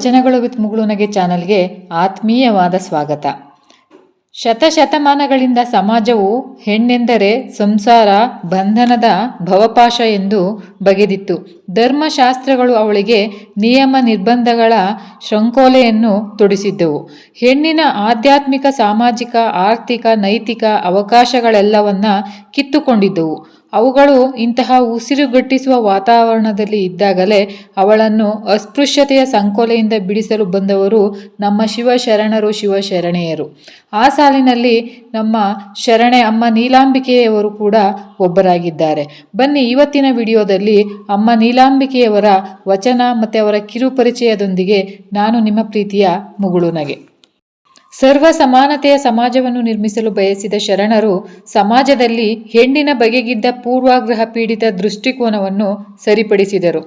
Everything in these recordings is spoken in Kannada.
ವಚನಗಳು ವಿತ್ ಮುಗುಳುನಗೆ ಚಾನಲ್ಗೆ ಆತ್ಮೀಯವಾದ ಸ್ವಾಗತ. ಶತಶತಮಾನಗಳಿಂದ ಸಮಾಜವು ಹೆಣ್ಣೆಂದರೆ ಸಂಸಾರ, ಬಂಧನದ ಭವಪಾಶ ಎಂದು ಬಗೆದಿತ್ತು. ಧರ್ಮಶಾಸ್ತ್ರಗಳು ಅವಳಿಗೆ ನಿಯಮ ನಿರ್ಬಂಧಗಳ ಶೃಂಖೋಲೆಯನ್ನು ತೊಡಿಸಿದ್ದವು. ಹೆಣ್ಣಿನ ಆಧ್ಯಾತ್ಮಿಕ, ಸಾಮಾಜಿಕ, ಆರ್ಥಿಕ, ನೈತಿಕ ಅವಕಾಶಗಳೆಲ್ಲವನ್ನ ಕಿತ್ತುಕೊಂಡಿದ್ದವು. ಅವುಗಳು ಇಂತಹ ಉಸಿರುಗಟ್ಟಿಸುವ ವಾತಾವರಣದಲ್ಲಿ ಇದ್ದಾಗಲೇ ಅವಳನ್ನು ಅಸ್ಪೃಶ್ಯತೆಯ ಸಂಕೋಲೆಯಿಂದ ಬಿಡಿಸಲು ಬಂದವರು ನಮ್ಮ ಶಿವಶರಣರು ಶಿವಶರಣೆಯರು. ಆ ಸಾಲಿನಲ್ಲಿ ನಮ್ಮ ಶರಣೆ ಅಮ್ಮ ನೀಲಾಂಬಿಕೆಯವರು ಕೂಡ ಒಬ್ಬರಾಗಿದ್ದಾರೆ. ಬನ್ನಿ ಇವತ್ತಿನ ವಿಡಿಯೋದಲ್ಲಿ ಅಮ್ಮ ನೀಲಾಂಬಿಕೆಯವರ ವಚನ ಮತ್ತು ಅವರ ಕಿರುಪರಿಚಯದೊಂದಿಗೆ ನಾನು ನಿಮ್ಮ ಪ್ರೀತಿಯ ಮುಗುಳುನಗೆ ಸರ್ವ ಸಮಾನತೆಯ ಸಮಾಜವನ್ನು ನಿರ್ಮಿಸಲು ಬಯಸಿದ ಶರಣರು ಸಮಾಜದಲ್ಲಿ ಹೆಣ್ಣಿನ ಬಗೆಗಿದ್ದ ಪೂರ್ವಾಗ್ರಹ ಪೀಡಿತ ದೃಷ್ಟಿಕೋನವನ್ನು ಸರಿಪಡಿಸಿದರು.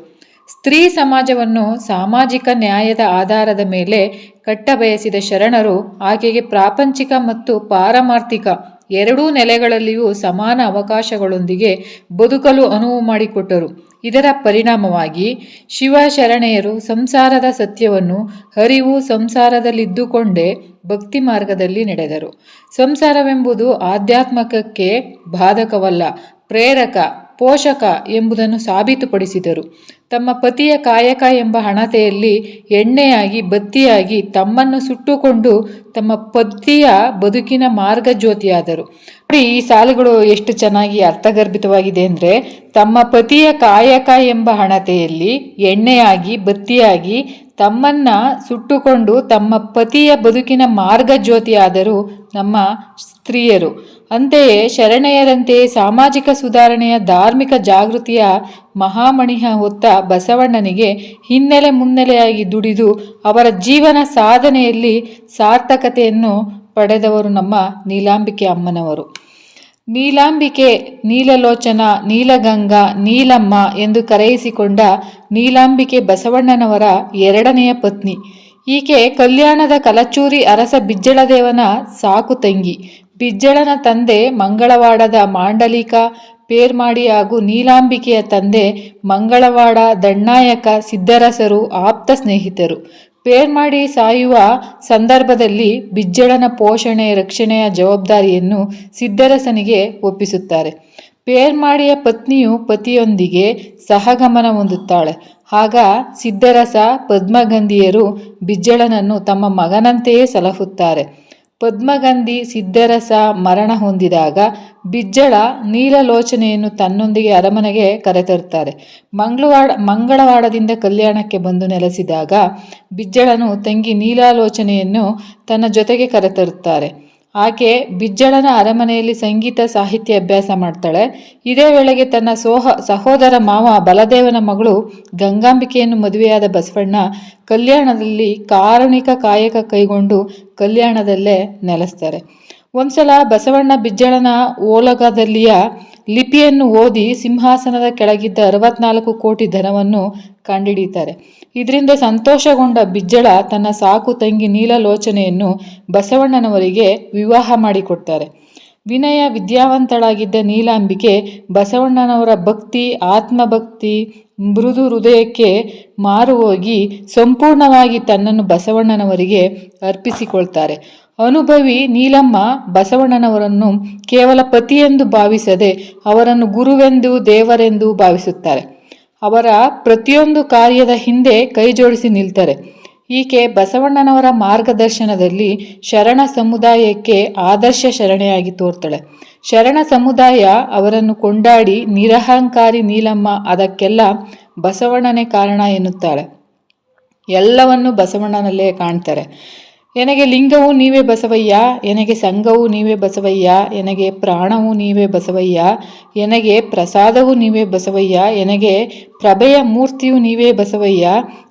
ಸ್ತ್ರೀ ಸಮಾಜವನ್ನು ಸಾಮಾಜಿಕ ನ್ಯಾಯದ ಆಧಾರದ ಮೇಲೆ ಕಟ್ಟಬಯಸಿದ ಶರಣರು ಆಕೆಗೆ ಪ್ರಾಪಂಚಿಕ ಮತ್ತು ಪಾರಮಾರ್ಥಿಕ ಎರಡೂ ನೆಲೆಗಳಲ್ಲಿಯೂ ಸಮಾನ ಅವಕಾಶಗಳೊಂದಿಗೆ ಬದುಕಲು ಅನುವು ಮಾಡಿಕೊಟ್ಟರು. ಇದರ ಪರಿಣಾಮವಾಗಿ ಶಿವಶರಣೆಯರು ಸಂಸಾರದ ಸತ್ಯವನ್ನು ಹರಿವು ಸಂಸಾರದಲ್ಲಿದ್ದುಕೊಂಡೇ ಭಕ್ತಿ ಮಾರ್ಗದಲ್ಲಿ ನಡೆದರು. ಸಂಸಾರವೆಂಬುದು ಆಧ್ಯಾತ್ಮಕಕ್ಕೆ ಬಾಧಕವಲ್ಲ, ಪ್ರೇರಕ. ಪೋಷಕ ಎಂಬುದನ್ನು ಸಾಬೀತುಪಡಿಸಿದರು. ತಮ್ಮ ಪತಿಯ ಕಾಯಕ ಎಂಬ ಹಣತೆಯಲ್ಲಿ ಎಣ್ಣೆಯಾಗಿ, ಬತ್ತಿಯಾಗಿ ತಮ್ಮನ್ನು ಸುಟ್ಟುಕೊಂಡು ತಮ್ಮ ಪತಿಯ ಬದುಕಿನ ಮಾರ್ಗಜ್ಯೋತಿಯಾದರು. ಈ ಸಾಲುಗಳು ಎಷ್ಟು ಚೆನ್ನಾಗಿ ಅರ್ಥಗರ್ಭಿತವಾಗಿದೆ ಅಂದರೆ, ತಮ್ಮ ಪತಿಯ ಕಾಯಕ ಎಂಬ ಹಣತೆಯಲ್ಲಿ ಎಣ್ಣೆಯಾಗಿ, ಬತ್ತಿಯಾಗಿ ತಮ್ಮನ್ನ ಸುಟ್ಟುಕೊಂಡು ತಮ್ಮ ಪತಿಯ ಬದುಕಿನ ಮಾರ್ಗಜ್ಯೋತಿಯಾದರು ನಮ್ಮ ಸ್ತ್ರೀಯರು. ಅಂತೆಯೇ ಶರಣೆಯರಂತೆ ಸಾಮಾಜಿಕ ಸುಧಾರಣೆಯ ಧಾರ್ಮಿಕ ಜಾಗೃತಿಯ ಮಹಾಮಣಿಹ ಹೊತ್ತ ಬಸವಣ್ಣನಿಗೆ ಹಿನ್ನೆಲೆ ಮುನ್ನೆಲೆಯಾಗಿ ದುಡಿದು ಅವರ ಜೀವನ ಸಾಧನೆಯಲ್ಲಿ ಸಾರ್ಥಕತೆಯನ್ನು ಪಡೆದವರು ನಮ್ಮ ನೀಲಾಂಬಿಕೆ ಅಮ್ಮನವರು. ನೀಲಾಂಬಿಕೆ, ನೀಲಲೋಚನ, ನೀಲಗಂಗಾ, ನೀಲಮ್ಮ ಎಂದು ಕರೆಯಿಸಿಕೊಂಡ ನೀಲಾಂಬಿಕೆ ಬಸವಣ್ಣನವರ ಎರಡನೆಯ ಪತ್ನಿ. ಈಕೆ ಕಲ್ಯಾಣದ ಕಲಚೂರಿ ಅರಸ ಬಿಜ್ಜಳದೇವನ ಸಾಕು ತಂಗಿ. ಬಿಜ್ಜಳನ ತಂದೆ ಮಂಗಳವಾಡದ ಮಾಂಡಲಿಕ, ಪೇರ್ಮಾಡಿ ಹಾಗೂ ನೀಲಾಂಬಿಕೆಯ ತಂದೆ ಮಂಗಳವಾಡ ದಣ್ಣಾಯಕ ಸಿದ್ದರಸರು ಆಪ್ತ ಸ್ನೇಹಿತರು. ಪೇರ್ಮಾಡಿ ಸಾಯುವ ಸಂದರ್ಭದಲ್ಲಿ ಬಿಜ್ಜಳನ ಪೋಷಣೆ, ರಕ್ಷಣೆಯ ಜವಾಬ್ದಾರಿಯನ್ನು ಸಿದ್ದರಸನಿಗೆ ಒಪ್ಪಿಸುತ್ತಾರೆ. ಪೇರ್ಮಾಡಿಯ ಪತ್ನಿಯು ಪತಿಯೊಂದಿಗೆ ಸಹಗಮನ ಹೊಂದುತ್ತಾಳೆ. ಆಗ ಸಿದ್ದರಸ ಪದ್ಮಗಂಧಿಯರು ಬಿಜ್ಜಳನನ್ನು ತಮ್ಮ ಮಗನಂತೆಯೇ ಸಲಹುತ್ತಾರೆ. ಪದ್ಮಗಂಧಿ ಸಿದ್ದರಸ ಮರಣ ಹೊಂದಿದಾಗ ಬಿಜ್ಜಳ ನೀಲಲೋಚನೆಯನ್ನು ತನ್ನೊಂದಿಗೆ ಅರಮನೆಗೆ ಕರೆತರುತ್ತಾರೆ. ಮಂಗಳವಾಡ ಮಂಗಳವಾಡದಿಂದ ಕಲ್ಯಾಣಕ್ಕೆ ಬಂದು ನೆಲೆಸಿದಾಗ ಬಿಜ್ಜಳನು ತಂಗಿ ನೀಲಾಲೋಚನೆಯನ್ನು ತನ್ನ ಜೊತೆಗೆ ಕರೆತರುತ್ತಾರೆ. ಆಕೆ ಬಿಜ್ಜಳನ ಅರಮನೆಯಲ್ಲಿ ಸಂಗೀತ ಸಾಹಿತ್ಯ ಅಭ್ಯಾಸ ಮಾಡ್ತಾಳೆ. ಇದೇ ವೇಳೆಗೆ ತನ್ನ ಸೋಹ ಸಹೋದರ ಮಾವ ಬಲದೇವನ ಮಗಳು ಗಂಗಾಂಬಿಕೆಯನ್ನು ಮದುವೆಯಾದ ಬಸವಣ್ಣ ಕಲ್ಯಾಣದಲ್ಲಿ ಕಾರುಣಿಕ ಕಾಯಕ ಕೈಗೊಂಡು ಕಲ್ಯಾಣದಲ್ಲೇ ನೆಲೆಸ್ತಾರೆ. ಒಂದ್ಸಲ ಬಸವಣ್ಣ ಬಿಜ್ಜಳನ ಓಲಗದಲ್ಲಿಯ ಲಿಪಿಯನ್ನು ಓದಿ ಸಿಂಹಾಸನದ ಕೆಳಗಿದ್ದ ಅರವತ್ನಾಲ್ಕು ಕೋಟಿ ಧನವನ್ನು ಕಂಡುಹಿಡಿತಾರೆ ಇದರಿಂದ ಸಂತೋಷಗೊಂಡ ಬಿಜ್ಜಳ ತನ್ನ ಸಾಕು ತಂಗಿ ನೀಲಲೋಚನೆಯನ್ನು ಬಸವಣ್ಣನವರಿಗೆ ವಿವಾಹ ಮಾಡಿಕೊಡ್ತಾರೆ. ವಿನಯ ವಿದ್ಯಾವಂತಳಾಗಿದ್ದ ನೀಲಾಂಬಿಕೆ ಬಸವಣ್ಣನವರ ಭಕ್ತಿ, ಆತ್ಮಭಕ್ತಿ, ಮೃದು ಹೃದಯಕ್ಕೆ ಮಾರು ಹೋಗಿ ಸಂಪೂರ್ಣವಾಗಿ ತನ್ನನ್ನು ಬಸವಣ್ಣನವರಿಗೆ ಅರ್ಪಿಸಿಕೊಳ್ತಾರೆ. ಅನುಭವಿ ನೀಲಮ್ಮ ಬಸವಣ್ಣನವರನ್ನು ಕೇವಲ ಪತಿಯೆಂದು ಭಾವಿಸದೆ ಅವರನ್ನು ಗುರುವೆಂದು ದೇವರೆಂದು ಭಾವಿಸುತ್ತಾರೆ. ಅವರ ಪ್ರತಿಯೊಂದು ಕಾರ್ಯದ ಹಿಂದೆ ಕೈಜೋಡಿಸಿ ನಿಲ್ತಾರೆ. ಈಕೆ ಬಸವಣ್ಣನವರ ಮಾರ್ಗದರ್ಶನದಲ್ಲಿ ಶರಣ ಸಮುದಾಯಕ್ಕೆ ಆದರ್ಶ ಶರಣೆಯಾಗಿ ತೋರ್ತಾಳೆ. ಶರಣ ಸಮುದಾಯ ಅವರನ್ನು ಕೊಂಡಾಡಿ ನಿರಹಂಕಾರಿ ನೀಲಮ್ಮ ಅದಕ್ಕೆಲ್ಲ ಬಸವಣ್ಣನೇ ಕಾರಣ ಎನ್ನುತ್ತಾಳೆ. ಎಲ್ಲವನ್ನು ಬಸವಣ್ಣನಲ್ಲೇ ಕಾಣ್ತಾರೆ. ಎನಗೆ ಲಿಂಗವು ನೀವೇ ಬಸವಯ್ಯ, ಎನಗೆ ಸಂಘವು ನೀವೇ ಬಸವಯ್ಯ, ಎನಗೆ ಪ್ರಾಣವು ನೀವೇ ಬಸವಯ್ಯ, ಎನಗೆ ಪ್ರಸಾದವು ನೀವೇ ಬಸವಯ್ಯ, ಎನಗೆ ಪ್ರಭೆಯ ಮೂರ್ತಿಯು ನೀವೇ ಬಸವಯ್ಯ,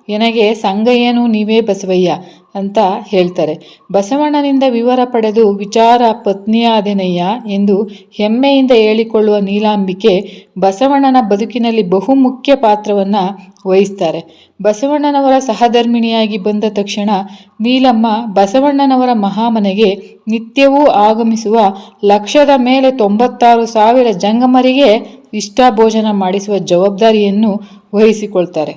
ಎನಗೆ ಸಂಗಯ್ಯನೂ ನೀವೇ ಬಸವಯ್ಯ. ಅಂತ ಹೇಳ್ತಾರೆ. ಬಸವಣ್ಣನಿಂದ ವಿವರ ಪಡೆದು ವಿಚಾರ ಪತ್ನಿಯಾದೆನಯ್ಯ ಎಂದು ಹೆಮ್ಮೆಯಿಂದ ಹೇಳಿಕೊಳ್ಳುವ ನೀಲಾಂಬಿಕೆ ಬಸವಣ್ಣನ ಬದುಕಿನಲ್ಲಿ ಬಹುಮುಖ್ಯ ಪಾತ್ರವನ್ನು ವಹಿಸ್ತಾರೆ. ಬಸವಣ್ಣನವರ ಸಹಧರ್ಮಿಣಿಯಾಗಿ ಬಂದ ತಕ್ಷಣ ನೀಲಮ್ಮ ಬಸವಣ್ಣನವರ ಮಹಾಮನೆಗೆ ನಿತ್ಯವೂ ಆಗಮಿಸುವ ಲಕ್ಷದ ಮೇಲೆ ತೊಂಬತ್ತಾರು ಸಾವಿರ ಜಂಗಮರಿಗೆ ಇಷ್ಟ ಭೋಜನ ಮಾಡಿಸುವ ಜವಾಬ್ದಾರಿಯನ್ನು ವಹಿಸಿಕೊಳ್ತಾರೆ.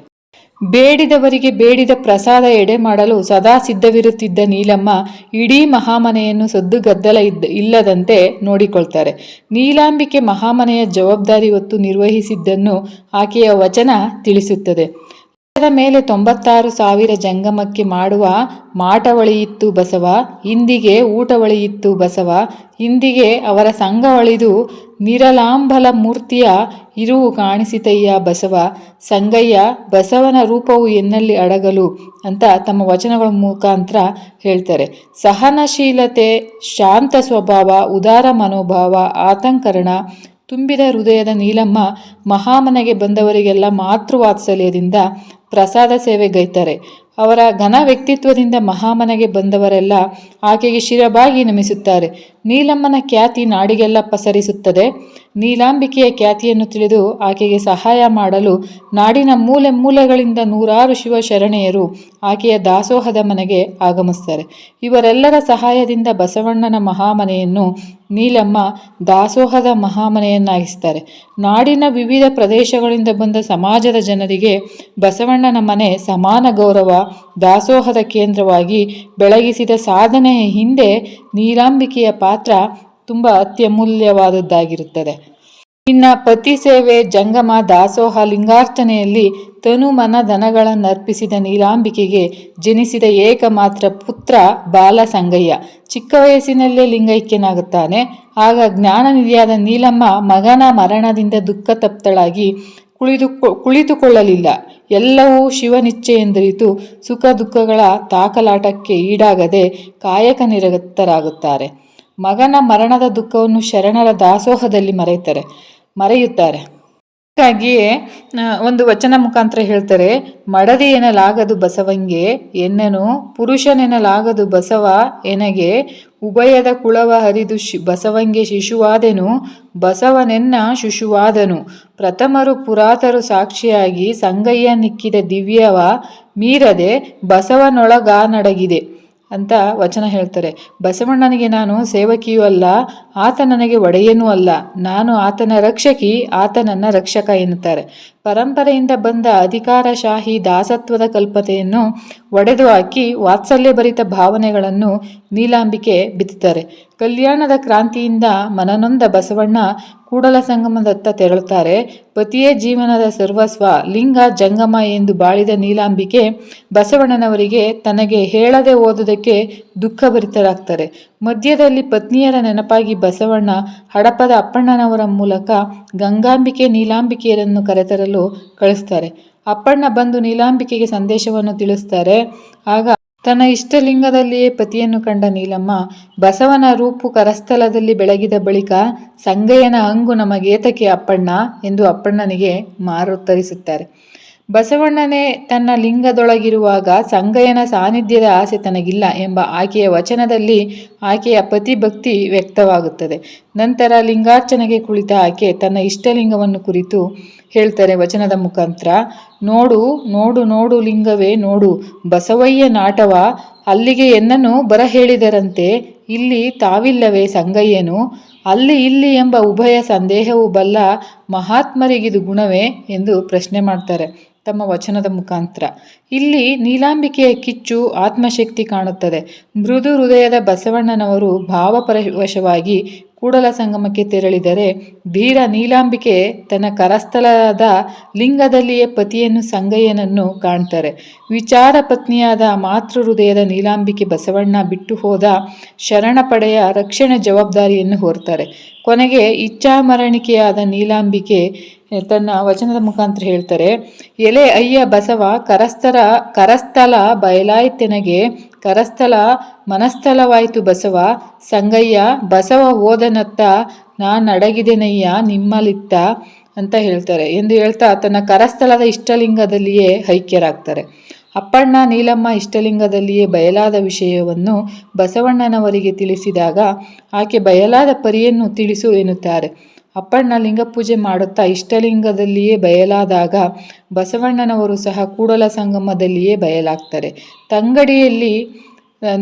ಬೇಡಿದವರಿಗೆ ಬೇಡಿದ ಪ್ರಸಾದ ಎಡೆ ಮಾಡಲು ಸದಾ ಸಿದ್ಧವಿರುತ್ತಿದ್ದ ನೀಲಮ್ಮ ಇಡೀ ಮಹಾಮನೆಯನ್ನು ಸದ್ದುಗದ್ದಲ ಇದ್ದ ಇಲ್ಲದಂತೆ ನೋಡಿಕೊಳ್ತಾರೆ. ನೀಲಾಂಬಿಕೆ ಮಹಾಮನೆಯ ಜವಾಬ್ದಾರಿ ಹೊತ್ತು ನಿರ್ವಹಿಸಿದ್ದನ್ನು ಆಕೆಯ ವಚನ ತಿಳಿಸುತ್ತದೆ. ಮೇಲೆ ತೊಂಬತ್ತಾರು ಸಾವಿರ ಜಂಗಮಕ್ಕೆ ಮಾಡುವ ಮಾಟವಳಿಯಿತ್ತು ಬಸವ, ಇಂದಿಗೆ ಊಟವಳಿಯಿತ್ತು ಬಸವ, ಇಂದಿಗೆ ಅವರ ಸಂಘವಳಿದು ನಿರಲಾಂಬಲ ಮೂರ್ತಿಯ ಇರುವು ಕಾಣಿಸಿತಯ್ಯ ಬಸವ, ಸಂಗಯ್ಯ ಬಸವನ ರೂಪವು ಎನ್ನಲ್ಲಿ ಅಡಗಲು ಅಂತ ತಮ್ಮ ವಚನಗಳ ಮುಖಾಂತರ ಹೇಳ್ತಾರೆ. ಸಹನಶೀಲತೆ, ಶಾಂತ ಸ್ವಭಾವ, ಉದಾರ ಮನೋಭಾವ, ಆತಂಕರಣ, ತುಂಬಿದ ಹೃದಯದ ನೀಲಮ್ಮ ಮಹಾಮನೆಗೆ ಬಂದವರಿಗೆಲ್ಲ ಮಾತೃವಾತ್ಸಲ್ಯದಿಂದ ಪ್ರಸಾದ ಸೇವೆಗೈತಾರೆ. ಅವರ ಘನ ವ್ಯಕ್ತಿತ್ವದಿಂದ ಮಹಾಮನೆಗೆ ಬಂದವರೆಲ್ಲ ಆಕೆಗೆ ಶಿರಬಾಗಿ ನಮಿಸುತ್ತಾರೆ. ನೀಲಮ್ಮನ ಖ್ಯಾತಿ ನಾಡಿಗೆಲ್ಲ ಪಸರಿಸುತ್ತದೆ. ನೀಲಾಂಬಿಕೆಯ ಖ್ಯಾತಿಯನ್ನು ತಿಳಿದು ಆಕೆಗೆ ಸಹಾಯ ಮಾಡಲು ನಾಡಿನ ಮೂಲೆ ಮೂಲೆಗಳಿಂದ ನೂರಾರು ಶಿವಶರಣೆಯರು ಆಕೆಯ ದಾಸೋಹದ ಮನೆಗೆ ಆಗಮಿಸ್ತಾರೆ ಇವರೆಲ್ಲರ ಸಹಾಯದಿಂದ ಬಸವಣ್ಣನ ಮಹಾಮನೆಯನ್ನು ನೀಲಮ್ಮ ದಾಸೋಹದ ಮಹಾಮನೆಯನ್ನಾಗಿಸ್ತಾರೆ ನಾಡಿನ ವಿವಿಧ ಪ್ರದೇಶಗಳಿಂದ ಬಂದ ಸಮಾಜದ ಜನರಿಗೆ ಬಸವಣ್ಣನ ಮನೆ ಸಮಾನ ಗೌರವ, ದಾಸೋಹದ ಕೇಂದ್ರವಾಗಿ ಬೆಳಗಿಸಿದ ಸಾಧನೆಯ ಹಿಂದೆ ನೀಲಾಂಬಿಕೆಯ ಪಾತ್ರ ತುಂಬ ಅತ್ಯಮೂಲ್ಯವಾದದ್ದಾಗಿರುತ್ತದೆ. ಇನ್ನ ಪತಿ ಸೇವೆ ಜಂಗಮ ದಾಸೋಹ ಲಿಂಗಾರ್ಚನೆಯಲ್ಲಿ ತನು ಮನ ದನಗಳನ್ನರ್ಪಿಸಿದ ನೀಲಾಂಬಿಕೆಗೆ ಜನಿಸಿದ ಏಕಮಾತ್ರ ಪುತ್ರ ಬಾಲ ಸಂಗಯ್ಯ ಚಿಕ್ಕ ವಯಸ್ಸಿನಲ್ಲೇ ಲಿಂಗೈಕ್ಯನಾಗುತ್ತಾನೆ. ಆಗ ಜ್ಞಾನನಿಧಿಯಾದ ನೀಲಮ್ಮ ಮಗನ ಮರಣದಿಂದ ದುಃಖ ತಪ್ತಳಾಗಿ ಕುಳಿತು ಕುಳಿತುಕೊಳ್ಳಲಿಲ್ಲ. ಎಲ್ಲವೂ ಶಿವನಿಚ್ಛೆಯೆಂದರಿತು ಸುಖ ದುಃಖಗಳ ತಾಕಲಾಟಕ್ಕೆ ಈಡಾಗದೆ ಕಾಯಕ ನಿರತರಾಗುತ್ತಾರೆ ಮಗನ ಮರಣದ ದುಃಖವನ್ನು ಶರಣರ ದಾಸೋಹದಲ್ಲಿ ಮರೆಯುತ್ತಾರೆ ಮರೆಯುತ್ತಾರೆ. ಹಾಗಾಗಿಯೇ ಒಂದು ವಚನ ಮುಖಾಂತರ ಹೇಳ್ತಾರೆ ಮಡದಿ ಎನ್ನಲಾಗದು ಬಸವಂಗೆ, ಎನ್ನನು ಪುರುಷನೆನಲಾಗದು ಬಸವ ಎನಗೆ, ಉಭಯದ ಕುಳವ ಹರಿದು ಶಿ, ಬಸವಂಗೆ ಶಿಶುವಾದೆನು, ಬಸವನೆನ್ನ ಶಿಶುವಾದನು. ಪ್ರಥಮರು ಪುರಾತರು ಸಾಕ್ಷಿಯಾಗಿ ಸಂಗಯ್ಯ ನಿಕ್ಕಿದ ದಿವ್ಯವ ಮೀರದೆ ಬಸವನೊಳಗಾನಡಗಿದೆ. ಅಂತ ವಚನ ಹೇಳ್ತಾರೆ. ಬಸವಣ್ಣನಿಗೆ ನಾನು ಸೇವಕಿಯೂ ಅಲ್ಲ, ಆತ ನನಗೆ ಒಡೆಯನೂ ಅಲ್ಲ. ನಾನು ಆತನ ರಕ್ಷಕಿ, ಆತ ನನ್ನ ರಕ್ಷಕ ಎನ್ನುತ್ತಾರೆ. ಪರಂಪರೆಯಿಂದ ಬಂದ ಅಧಿಕಾರಶಾಹಿ ದಾಸತ್ವದ ಕಲ್ಪತೆಯನ್ನು ಒಡೆದು ಹಾಕಿ ವಾತ್ಸಲ್ಯಭರಿತ ಭಾವನೆಗಳನ್ನು ನೀಲಾಂಬಿಕೆ ಬಿತ್ತುತ್ತಾರೆ. ಕಲ್ಯಾಣದ ಕ್ರಾಂತಿಯಿಂದ ಮನನೊಂದ ಬಸವಣ್ಣ ಕೂಡಲ ಸಂಗಮದತ್ತ ತೆರಳುತ್ತಾರೆ. ಪತಿಯೇ ಜೀವನದ ಸರ್ವಸ್ವ, ಲಿಂಗ ಜಂಗಮ ಎಂದು ಬಾಳಿದ ನೀಲಾಂಬಿಕೆ ಬಸವಣ್ಣನವರಿಗೆ ತನಗೆ ಹೇಳದೆ ಓದುವುದಕ್ಕೆ ದುಃಖಭರಿತರಾಗ್ತಾರೆ. ಮಧ್ಯದಲ್ಲಿ ಪತ್ನಿಯರ ನೆನಪಾಗಿ ಬಸವಣ್ಣ ಹಡಪದ ಅಪ್ಪಣ್ಣನವರ ಮೂಲಕ ಗಂಗಾಂಬಿಕೆ ನೀಲಾಂಬಿಕೆಯರನ್ನು ಕರೆತರಲು ಕಳಿಸ್ತಾರೆ. ಅಪ್ಪಣ್ಣ ಬಂದು ನೀಲಾಂಬಿಕೆಗೆ ಸಂದೇಶವನ್ನು ತಿಳಿಸ್ತಾರೆ. ಆಗ ತನ್ನ ಇಷ್ಟಲಿಂಗದಲ್ಲಿಯೇ ಪತಿಯನ್ನು ಕಂಡ ನೀಲಮ್ಮ ಬಸವನ ರೂಪು ಕರಸ್ಥಲದಲ್ಲಿ ಬೆಳಗಿದ ಬಳಿಕ ಸಂಗಯ್ಯನ ಅಂಗು ನಮಗೇತಕ್ಕೆ ಅಪ್ಪಣ್ಣ ಎಂದು ಅಪ್ಪಣ್ಣನಿಗೆ ಮಾರುತ್ತರಿಸುತ್ತಾರೆ. ಬಸವಣ್ಣನೇ ತನ್ನ ಲಿಂಗದೊಳಗಿರುವಾಗ ಸಂಗಯ್ಯನ ಸಾನ್ನಿಧ್ಯದ ಆಸೆ ತನಗಿಲ್ಲ ಎಂಬ ಆಕೆಯ ವಚನದಲ್ಲಿ ಆಕೆಯ ಪತಿಭಕ್ತಿ ವ್ಯಕ್ತವಾಗುತ್ತದೆ. ನಂತರ ಲಿಂಗಾರ್ಚನೆಗೆ ಕುಳಿತ ಆಕೆ ತನ್ನ ಇಷ್ಟಲಿಂಗವನ್ನು ಕುರಿತು ಹೇಳ್ತಾರೆ ವಚನದ ಮುಖಾಂತರ, ನೋಡು ನೋಡು ನೋಡು ಲಿಂಗವೇ, ನೋಡು, ಬಸವಯ್ಯ ನಾಟವ, ಅಲ್ಲಿಗೆ ಎನ್ನನು ಬರ ಹೇಳಿದರಂತೆ ಇಲ್ಲಿ ತಾವಿಲ್ಲವೇ ಸಂಗಯ್ಯನು, ಅಲ್ಲಿ ಇಲ್ಲಿ ಎಂಬ ಉಭಯ ಸಂದೇಹವು ಬಲ್ಲ ಮಹಾತ್ಮರಿಗಿದು ಗುಣವೇ? ಎಂದು ಪ್ರಶ್ನೆ ಮಾಡ್ತಾರೆ. ತಮ್ಮ ವಚನದ ಮುಖಾಂತರ. ಇಲ್ಲಿ ನೀಲಾಂಬಿಕೆಯ ಕಿಚ್ಚು ಆತ್ಮಶಕ್ತಿ ಕಾಣುತ್ತದೆ. ಮೃದು ಹೃದಯದ ಬಸವಣ್ಣನವರು ಭಾವಪರವಶವಾಗಿ ಕೂಡಲ ಸಂಗಮಕ್ಕೆ ತೆರಳಿದರೆ ಧೀರ ನೀಲಾಂಬಿಕೆ ತನ್ನ ಕರಸ್ಥಲದ ಲಿಂಗದಲ್ಲಿಯೇ ಪತಿಯನ್ನು ಸಂಗಯ್ಯನನ್ನು ಕಾಣ್ತಾರೆ. ವಿಚಾರ ಪತ್ನಿಯಾದ ಮಾತೃ ಹೃದಯದ ನೀಲಾಂಬಿಕೆ ಬಸವಣ್ಣ ಬಿಟ್ಟು ಹೋದ ಶರಣ ಪಡೆಯ ರಕ್ಷಣೆ ಜವಾಬ್ದಾರಿಯನ್ನು ಹೊರ್ತಾರೆ ಕೊನೆಗೆ ಇಚ್ಛಾಮರಣಿಕೆಯಾದ ನೀಲಾಂಬಿಕೆ ತನ್ನ ವಚನದ ಮುಖಾಂತರ ಹೇಳ್ತಾರೆ, ಎಲೆ ಅಯ್ಯ ಬಸವ ಕರಸ್ಥಲ ಕರಸ್ಥಲ ಬಯಲಾಯ್ತೆನಗೆ, ಕರಸ್ಥಲ ಮನಸ್ಥಲವಾಯಿತು ಬಸವ, ಸಂಗಯ್ಯ, ಬಸವ ಹೋದನತ್ತ ನಾನಡಗಿದೆನಯ್ಯ ನಿಮ್ಮಲಿತ್ತ ಅಂತ ಹೇಳ್ತಾರೆ. ಎಂದು ಹೇಳ್ತಾ ತನ್ನ ಕರಸ್ಥಲದ ಇಷ್ಟಲಿಂಗದಲ್ಲಿಯೇ ಐಕ್ಯರಾಗ್ತಾರೆ. ಅಪ್ಪಣ್ಣ, ನೀಲಮ್ಮ ಇಷ್ಟಲಿಂಗದಲ್ಲಿಯೇ ಬಯಲಾದ ವಿಷಯವನ್ನು ಬಸವಣ್ಣನವರಿಗೆ ತಿಳಿಸಿದಾಗ, ಆಕೆ ಬಯಲಾದ ಪರಿಯನ್ನು ತಿಳಿಸು ಎನ್ನುತ್ತಾರೆ. ಅಪ್ಪಣ್ಣ ಲಿಂಗ ಪೂಜೆ ಮಾಡುತ್ತಾ ಇಷ್ಟಲಿಂಗದಲ್ಲಿಯೇ ಬಯಲಾದಾಗ ಬಸವಣ್ಣನವರು ಸಹ ಕೂಡಲ ಸಂಗಮದಲ್ಲಿಯೇ ಬಯಲಾಗ್ತಾರೆ. ತಂಗಡಿಯಲ್ಲಿ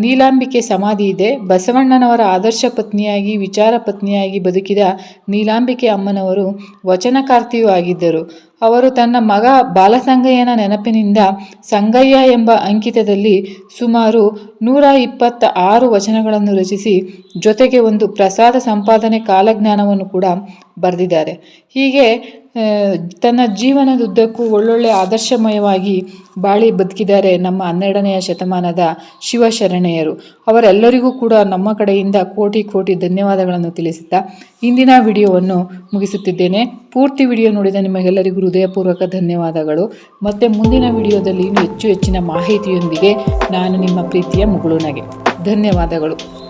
ನೀಲಾಂಬಿಕೆ ಸಮಾಧಿ ಇದೆ. ಬಸವಣ್ಣನವರ ಆದರ್ಶ ಪತ್ನಿಯಾಗಿ, ವಿಚಾರ ಪತ್ನಿಯಾಗಿ ಬದುಕಿದ ನೀಲಾಂಬಿಕೆ ಅಮ್ಮನವರು ವಚನಕಾರ್ತಿಯೂ ಆಗಿದ್ದರು. ಅವರು ತನ್ನ ಮಗ ಬಾಲಸಂಗಯ್ಯನ ನೆನಪಿನಿಂದ ಸಂಗಯ್ಯ ಎಂಬ ಅಂಕಿತದಲ್ಲಿ ಸುಮಾರು ನೂರ ಇಪ್ಪತ್ತ ಆರು ವಚನಗಳನ್ನು ರಚಿಸಿ ಜೊತೆಗೆ ಒಂದು ಪ್ರಸಾದ ಸಂಪಾದನೆ ಕಾಲಜ್ಞಾನವನ್ನು ಕೂಡ ಬರೆದಿದ್ದಾರೆ. ಹೀಗೆ ತನ್ನ ಜೀವನದುದ್ದಕ್ಕೂ ಒಳ್ಳೊಳ್ಳೆ ಆದರ್ಶಮಯವಾಗಿ ಬಾಳಿ ಬದುಕಿದ್ದಾರೆ ನಮ್ಮ ಹನ್ನೆರಡನೆಯ ಶತಮಾನದ ಶಿವಶರಣೆಯರು. ಅವರೆಲ್ಲರಿಗೂ ಕೂಡ ನಮ್ಮ ಕಡೆಯಿಂದ ಕೋಟಿ ಕೋಟಿ ಧನ್ಯವಾದಗಳನ್ನು ತಿಳಿಸುತ್ತಾ ಇಂದಿನ ವಿಡಿಯೋವನ್ನು ಮುಗಿಸುತ್ತಿದ್ದೇನೆ. ಪೂರ್ತಿ ವಿಡಿಯೋ ನೋಡಿದ ನಿಮಗೆಲ್ಲರಿಗೂ ಹೃದಯಪೂರ್ವಕ ಧನ್ಯವಾದಗಳು. ಮತ್ತು ಮುಂದಿನ ವಿಡಿಯೋದಲ್ಲಿ ಹೆಚ್ಚು ಹೆಚ್ಚಿನ ಮಾಹಿತಿಯೊಂದಿಗೆ ನಾನು ನಿಮ್ಮ ಪ್ರೀತಿಯ ಮುಗುಳುನಗೆ. ಧನ್ಯವಾದಗಳು.